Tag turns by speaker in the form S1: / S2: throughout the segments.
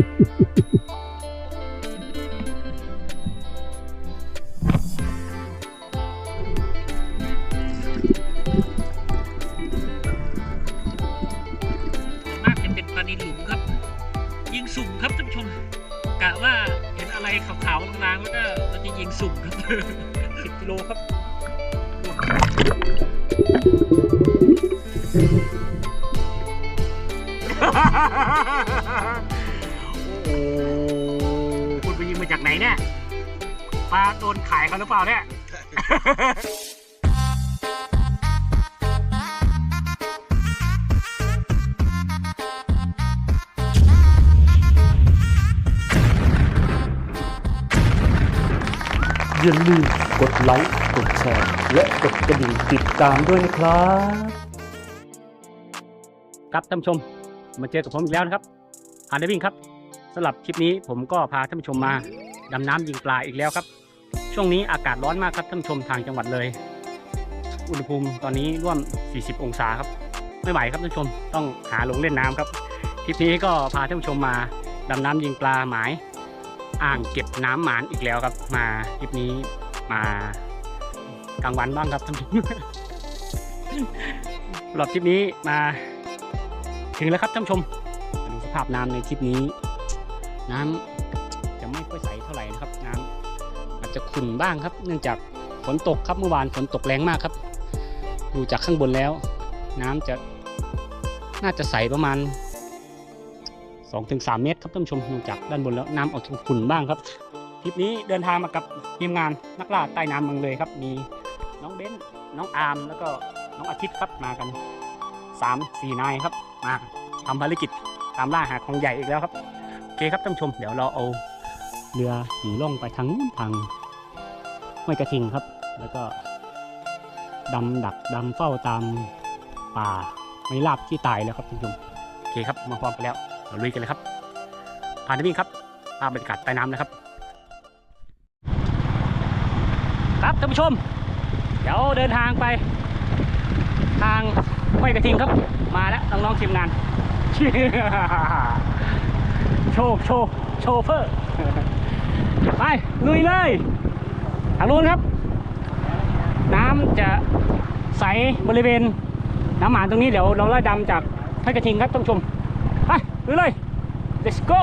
S1: Ha ha ha ha! ปลาโดนขายเขาหรือเปล่าเนี่ย
S2: อย่าลืมกดไลค์กดแชร์และกดกระดิ่งติดตามด้วยนะครับ
S1: ครับท่านผู้ชม มาเจอกับผมอีกแล้วนะครับพาได้วิ่งครับ สำหรับคลิปนี้ผมก็พาท่านผู้ชมมาดำน้ำยิงปลาอีกแล้วครับ ช่วงนี้อากาศร้อนมากครับท่านผู้ชมทางจังหวัดเลย อุณหภูมิตอนนี้ร่วม 40 องศาครับ ไม่ไหวครับท่านผู้ชมต้องหาลงเล่นน้ำครับคลิปนี้ก็พาท่านผู้ชมมาดำน้ำยิงปลาหมาย อ่างเก็บน้ำหมานอีกแล้วครับ มาคลิปนี้มากลางวันบ้างครับท่านผู้ชมสำหรับคลิปนี้มาถึงแล้วครับท่านผู้ชมดูสภาพน้ำในคลิปนี้ น้ำจะไม่ค่อยใสเท่าไหร่นะครับ น้ำอาจจะขุ่นบ้างครับ เนื่องจากฝนตกครับเมื่อวานฝนตกแรงมากครับ ดูจากข้างบนแล้ว น้ำจะน่าจะใสประมาณ 2-3 เมตรครับท่านผู้ชมดูจากด้านบนแล้วน้ำออกขุ่นบ้างครับคลิปนี้เดินทางมากับทีมงานนักล่าใต้น้ำเมืองเลยครับ มีน้องเบ้นน้องอาร์มแล้วก็น้องอาทิตย์ครับมากันสามสี่นายครับ มาทำภารกิจตามล่าหาของใหญ่อีกแล้วครับ เคครับท่านผู้ชม เดี๋ยวเราเอาเรือหนีล่องไปทางนู้นทางห้วยกระทิงครับ แล้วก็ดำดักดำเฝ้าตามป่าไม่ลาบที่ตายแล้วครับท่านผู้ชมโอเคครับมาพร้อมกันแล้วเราลุยกันเลยครับพาไปวิ่งครับภาพบรรยากาศใต้น้ำนะครับ ครับท่านผู้ชม เดี๋ยวเดินทางไป ทางห้วยกระทิงครับ มาแล้วน้องๆทีมงาน โชว์โชว์โชเฟอร์ ไป ลุยเลยทางนู้นครับ น้ำจะใสบริเวณ น้ำหมานตรงนี้เดี๋ยวเราไล่ดำจากท้ายกระทิงครับท่านผู้ชม ไปลุยเลย let's go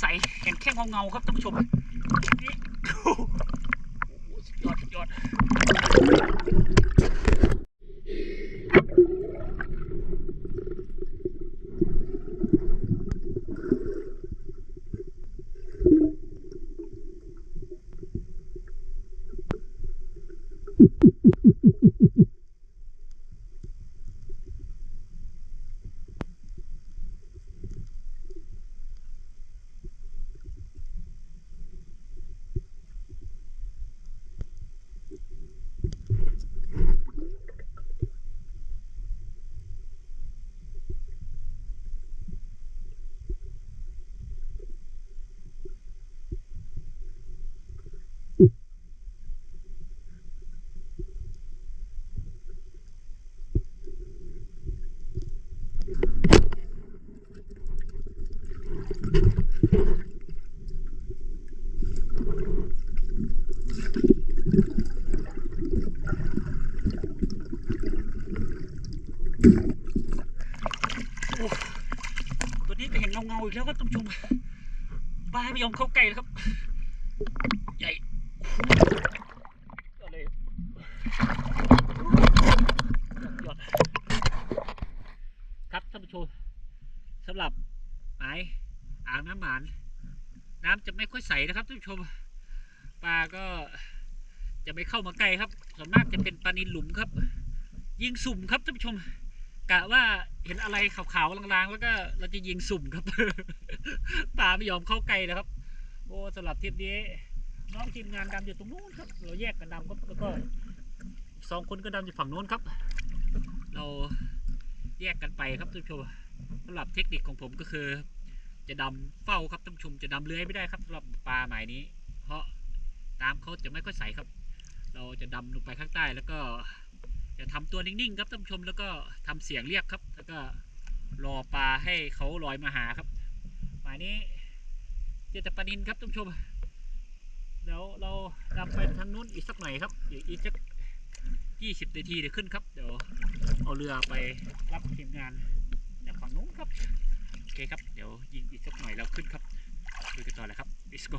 S1: ใสเห็นแค่เงาเงาครับท่านผู้ชมนี่โอ้โหสุดยอดสุดยอด ตัวนี้ก็เห็นเงาเงาๆอีกแล้ว ครับท่านผู้ชมปลาไม่ยอมเข้าใกล้แล้วครับ ใหญ่ก็เลยยอดครับท่านผู้ชมสำหรับหมายอ่างน้ำหมานน้ำจะไม่ค่อยใสนะครับท่านผู้ชมปลาก็จะไม่เข้ามาใกล้ครับส่วนมากจะเป็นปลานิลหลุมครับ ยิงสุ่มครับท่านผู้ชม กะว่าเห็นอะไรขาวๆลางๆ แล้วก็เราจะยิงสุ่มครับปลาไม่ยอมเข้าใกล้นะครับ โอ้สำหรับทริปนี้ น้องทีมงานดำอยู่ตรงนู้นครับ เราแยกกันดำครับแล้วก็สองคนก็ดำอยู่ฝั่งโน้นครับ เราแยกกันไปครับท่านผู้ชมสำหรับเทคนิคของผมก็คือ จะดำเฝ้าครับท่านผู้ชมจะดำเลื้อยไม่ได้ครับสำหรับปลาหมายนี้ เพราะน้ำเขาจะไม่ค่อยใสครับ เราจะดำลงไปข้างใต้แล้วก็ จะทำตัวนิ่งๆครับท่านผู้ชมแล้วก็ทำเสียงเรียกครับ แล้วก็รอปลาให้เขาลอยมาหาครับหมายนี้เจตปานินครับท่านผู้ชมเดี๋ยวเราดำไปทางนู้นอีกสักหน่อยครับอีกอีกสักยี่สิบนาทีเดี๋ยวขึ้นครับ เดี๋ยวเอาเรือไปรับทีมงานจากฝั่งนู้นครับโอเคครับเดี๋ยวยิงอีกสักหน่อยเราขึ้นครับดูกันต่อเลยครับ let's go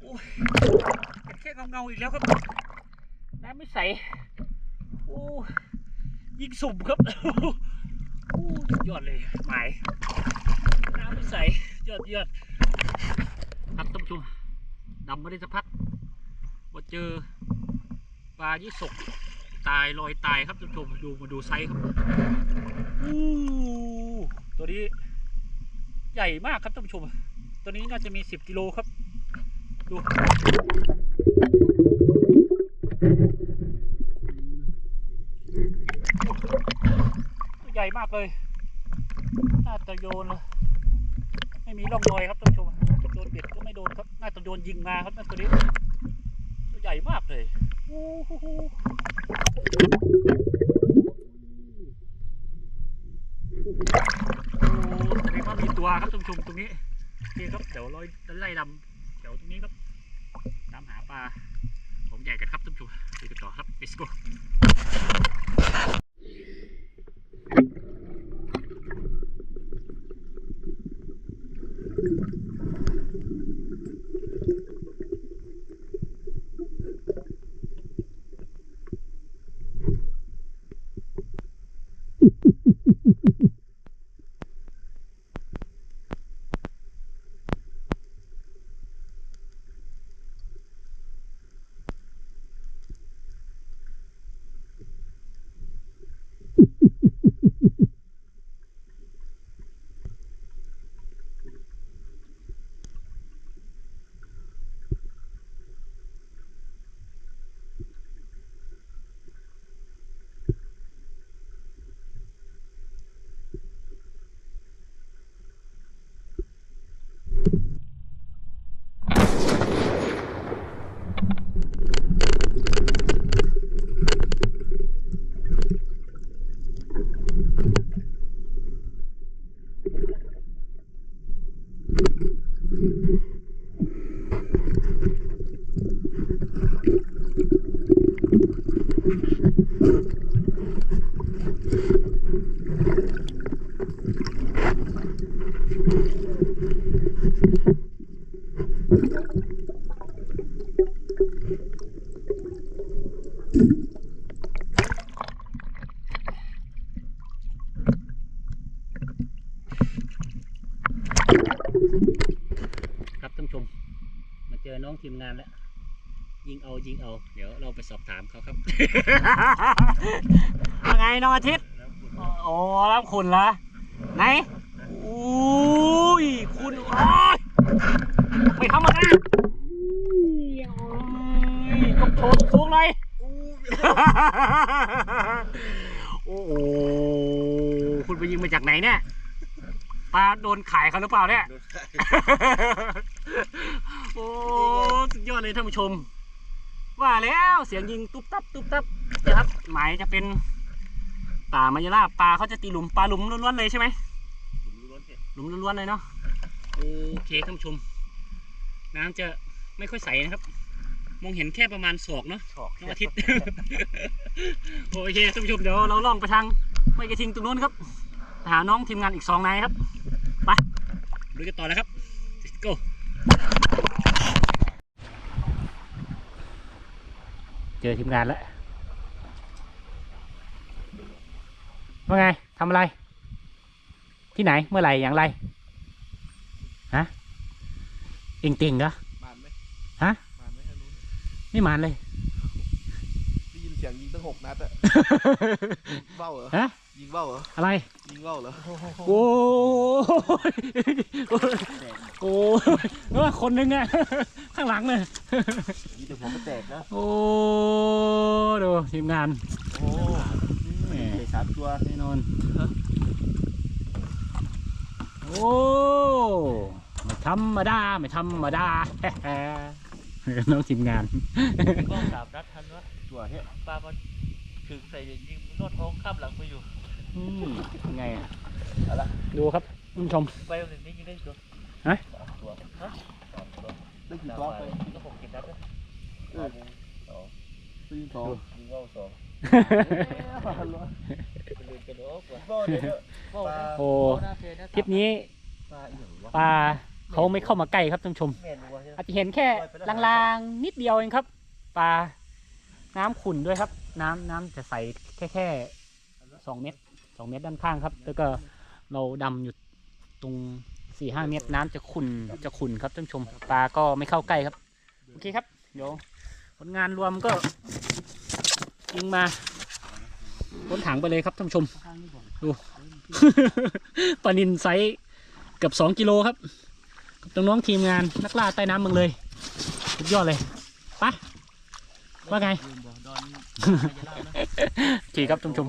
S1: โอ้ยาอีกแล้วครับ น้ำไม่ใส โอ้ยิงสุ่มครับ โอ้ยอดเลยหมายน้ำไม่ใสยอดยอดครับท่านผู้ชมดำม่ได้สักพักมาเจอปลายี่สกตายลอยตายครับท่านผู้ชมดูมาดูไซส์ครับอู้ตัวนี้ใหญ่มากครับท่านผู้ชม ตัวนี้น่าจะมีสิบกิโลครับ ดู ใหญ่มากเลย น่าจะโยนเลยไม่มีร่องรอยครับท่านผู้ชมโดนเบ็ดก็ไม่โดนครับ น่าจะโดนยิงมาครับนั่นตัวนี้ตัวใหญ่มากเลยโอ้โหโอ้ตัวนี้มากตัวครับท่านผู้ชมตรงนี้โอเคครับ เดี๋ยวเราไล่ดำเดี๋ยวตรงนี้ครับามหาปลาผมใหญ่กันครับท่านผู้ชมไปกันต่อครับ let's go อน้องทีมงานแล้ว ยิงเอายิงเอา เดี๋ยวเราไปสอบถามเขาครับ ว่าไงน้องอาทิตย์โอ้รับคุณละไหนอุ้ยคุณโอ้ยไม่ธรรมดาโอ้ยยกโชว์สูงๆหน่อยโอ้โหคุณไปยิงมาจากไหนเนี่ยปลาโดนขายเขาหรือเปล่าเนี่ย โอ้สุดยอดเลยท่านผู้ชม ว่าแล้วเสียงยิงตุ๊บตับตุ๊บตับนะครับ หมายจะเป็นป่ามายาลาบปลาเขาจะตีหลุมปลาหลุมล้วนๆเลยใช่ไหมหลุมล้วนๆเลยเนาะโอเคท่านผู้ชม น้ำจะไม่ค่อยใสนะครับ มองเห็นแค่ประมาณศอกเนาะน้องอาทิตย์โอเคท่านผู้ชมเดี๋ยวเราล่องไปทางไม่กระทิงตรงนู้นครับหาน้องทีมงานอีกสองนายครับไปดูกันต่อเลยครับ let's go เจอทีมงานแล้วว่าไงทำอะไร ที่ไหนเมื่อไหร่อย่างไรฮะเองเต็งเหรอ
S3: มานไหม
S1: ฮะ
S3: มานไหมทางนู้น
S1: ไม่มานเลย
S3: ได้ยินเสียงยิงตั้งหกนัดอะยิงเบ้าเหรอ
S1: ฮะ
S3: ยิงเบ้าเหรอ
S1: อะไร
S3: ยิงเบ้าเหรอ
S1: โอ้ยโอ้ยเออคนนึงอะข้างหลังเลย
S3: ยิงแต่หัวไม่แตกนะ
S1: โอ้ดูทีมงาน
S3: โอ้
S1: แหม
S3: เตะสามตัว
S1: แน่นอนโอ้ไม่ธรรมดาไม่ธรรมดา น้องทีมงาน
S4: ก็สามนัดทันวะ
S3: ตัวเฮ้ย
S4: ปลามันถึงใส่ยิงมันก็ท้องข้ามหลังไปอยู่
S1: อืมยังไงอะ
S3: เอาละ
S1: ดูครับคุณผู้ชม
S4: ไปวันนี้ยิงได้ตัว
S1: ฮะ
S4: สามตัวฮะสามตัว
S3: ได้กี่
S4: สาม
S3: ตัว
S4: ไป
S3: ไป
S4: ก็หกเจ็ดนัดนะ
S3: เออ
S4: สอง
S3: ตีสอง
S4: ยิงว่าวสอง
S3: ฮัลโหล
S4: ไปลืมกันโอ้กว่า
S3: โบ้เดี๋ยว
S4: ว่าวนะ
S1: โอ้
S4: หน้าเฟซนะ
S1: คลิปนี้
S3: ปลาอย่างวะ
S1: ปลาเขาไม่เข้ามาใกล้ครับท่านผู้ชม
S4: แม่นวัวใช่ไหม
S1: อาจจะเห็นแค่ลางๆนิดเดียวเองครับปลาน้ำขุ่นด้วยครับ น้ำน้ำจะใสแค่แค่สองเมตรส องเมตรด้านข้างครับ แล้วก็เราดำอยู่ตรงสี่ห้าเมตรน้ำจะขุ่นจะขุ่นครับท่านผู้ชมปลาก็ไม่เข้าใกล้ครับ โอเคครับ เดี๋ยวผลงานรวมก็ยิงมาพ้นถังไปเลยครับท่านผู้ชม ดู ปลานินไซส์เกือบสองกิโลครับกับน้องๆทีมงานนักล่าใต้น้ำเมืองเลย สุดยอดเลยไปะว่าไง โอเคครับท่านผู้ชม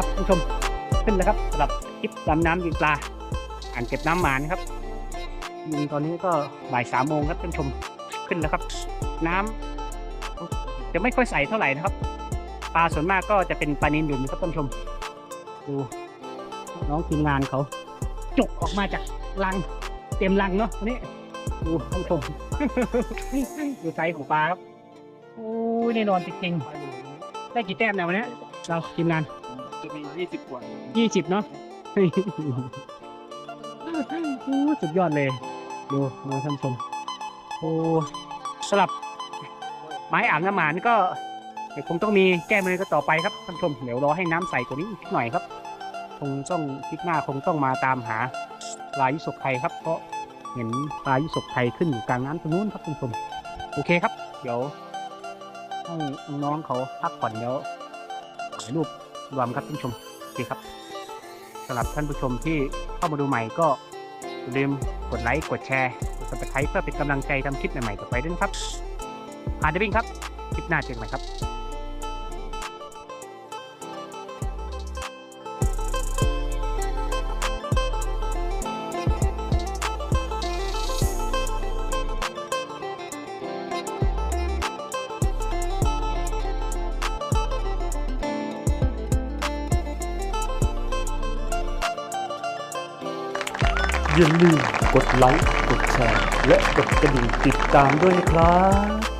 S1: ครับผู้ชมขึ้นแล้วครับสำหรับคลิปดำน้ำยิงปลาอ่างเก็บน้ำหมานครับอืมตอนนี้ก็บ่ายสามโมงครับท่านผู้ชมขึ้นแล้วครับ น้ำจะไม่ค่อยใสเท่าไหร่นะครับ ปลาส่วนมากก็จะเป็นปลานิลดุนครับท่านผู้ชม ดูน้องทีมงานเขาจกออกมาจากลังเต็มลังเนาะนนี้ดูท่านผู้ชมดูไซส์ของปลาครับโอ้ยแน่นอนจริงๆได้กี่แต้มเนี่ยวันนี้เราทีมงาน
S3: จะมียี่สิบกว่า
S1: ยี่สิบเนาะ โอ้สุดยอดเลย ดูดูท่านผู้ชม โอ้สลับ ไม้อ่างน้ำหมานก็เดี๋ยวคงต้องมีแก้มือก็ต่อไปครับท่านผู้ชม เดี๋ยวรอให้น้ำใสกว่านี้อีกหน่อยครับ คงต้องพิกหน้าคงต้องมาตามหาปลายุสกไทยครับ เพราะเห็นปลายุสกไทยขึ้นอยู่กลางน้ำตรงนู้นครับท่านผู้ชม โอเคครับ เดี๋ยวให้น้องๆเขาพักผ่อนเดี๋ยวถ่ายรูป รวมครับท่านผู้ชมโอเคครับสำหรับท่านผู้ชมที่เข้ามาดูใหม่ก็อย่าลืมกดไลค์กดแชร์กดซับสไครป์เพื่อเป็นกำลังใจทำคลิปใหม่ๆต่อไปด้วยนะครับอาร์ดวิ่งครับคลิปหน้าเจอกันใหม่ครับ
S2: อย่าลืมกดไลค์ กดแชร์ และกดกระดิ่งติดตามด้วยนะครับ